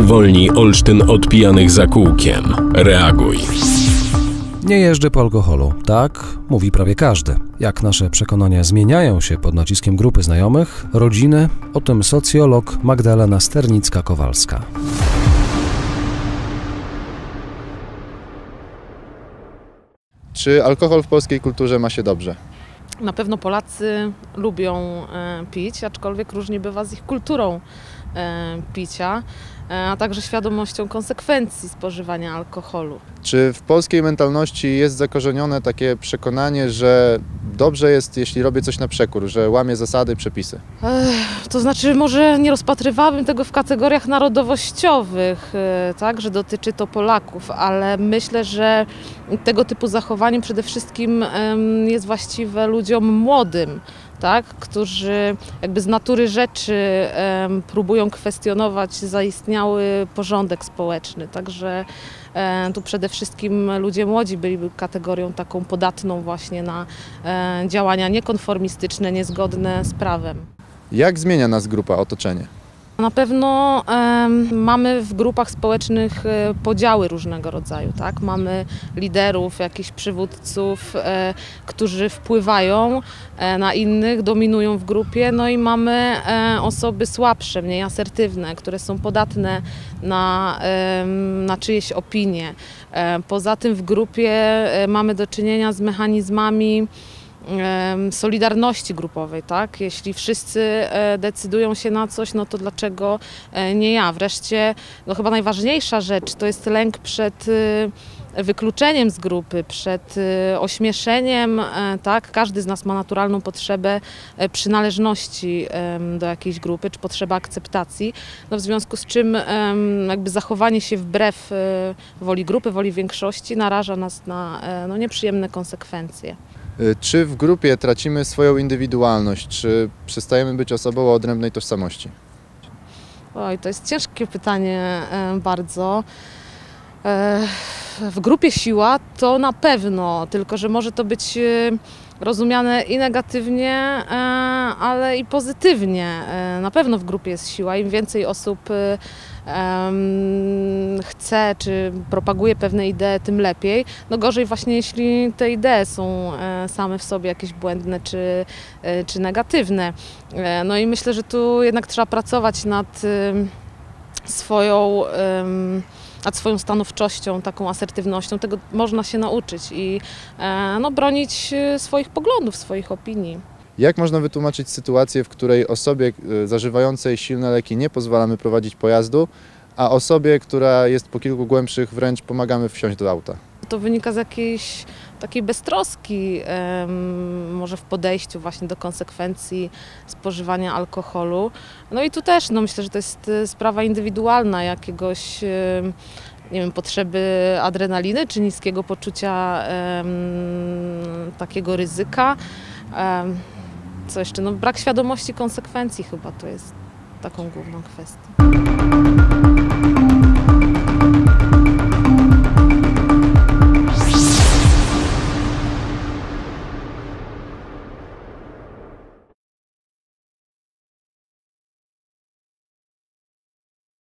Uwolnij Olsztyn od pijanych za kółkiem. Reaguj. Nie jeżdżę po alkoholu. Tak, mówi prawie każdy. Jak nasze przekonania zmieniają się pod naciskiem grupy znajomych, rodziny, o tym socjolog Magdalena Sternicka-Kowalska. Czy alkohol w polskiej kulturze ma się dobrze? Na pewno Polacy lubią e, pić, aczkolwiek różnie bywa z ich kulturą e, picia, e, a także świadomością konsekwencji spożywania alkoholu. Czy w polskiej mentalności jest zakorzenione takie przekonanie, że dobrze jest, jeśli robię coś na przekór, że łamię zasady, przepisy? Ech, To znaczy, może nie rozpatrywałabym tego w kategoriach narodowościowych, e, tak, że dotyczy to Polaków, ale myślę, że tego typu zachowanie przede wszystkim jest właściwe ludziom młodym, tak, którzy jakby z natury rzeczy em, próbują kwestionować zaistniały porządek społeczny. Także e, tu przede wszystkim ludzie młodzi byliby kategorią taką podatną właśnie na e, działania niekonformistyczne, niezgodne z prawem. Jak zmienia nas grupa, otoczenie? Na pewno mamy w grupach społecznych e, podziały różnego rodzaju, tak? Mamy liderów, jakichś przywódców, e, którzy wpływają e, na innych, dominują w grupie, no i mamy e, osoby słabsze, mniej asertywne, które są podatne na, em, na czyjeś opinie. E, poza tym w grupie e, mamy do czynienia z mechanizmami solidarności grupowej, tak? Jeśli wszyscy e, decydują się na coś, no to dlaczego e, nie ja? Wreszcie, no chyba najważniejsza rzecz to jest lęk przed e, wykluczeniem z grupy, przed e, ośmieszeniem, e, tak? Każdy z nas ma naturalną potrzebę przynależności do jakiejś grupy, czy potrzebę akceptacji, no w związku z czym jakby zachowanie się wbrew woli grupy, woli większości naraża nas na no, nieprzyjemne konsekwencje. Y, Czy w grupie tracimy swoją indywidualność? Czy przestajemy być osobą o odrębnej tożsamości? Oj, to jest ciężkie pytanie e, bardzo. W grupie siła to na pewno, tylko że może to być e, rozumiane i negatywnie, e, ale i pozytywnie. E, Na pewno w grupie jest siła. Im więcej osób chce czy propaguje pewne idee, tym lepiej. No gorzej właśnie, jeśli te idee są same w sobie jakieś błędne czy, czy negatywne. No i myślę, że tu jednak trzeba pracować nad swoją, nad swoją stanowczością, taką asertywnością. Tego można się nauczyć i e, no, bronić e, swoich poglądów, swoich opinii. Jak można wytłumaczyć sytuację, w której osobie y, zażywającej silne leki nie pozwalamy prowadzić pojazdu, a osobie, która jest po kilku głębszych, wręcz pomagamy wsiąść do auta? To wynika z jakiejś takiej beztroski, może w podejściu właśnie do konsekwencji spożywania alkoholu. No i tu też no myślę, że to jest e, sprawa indywidualna, jakiegoś em, nie wiem, potrzeby adrenaliny czy niskiego poczucia takiego ryzyka. Co jeszcze? No, brak świadomości konsekwencji chyba to jest taką główną kwestią.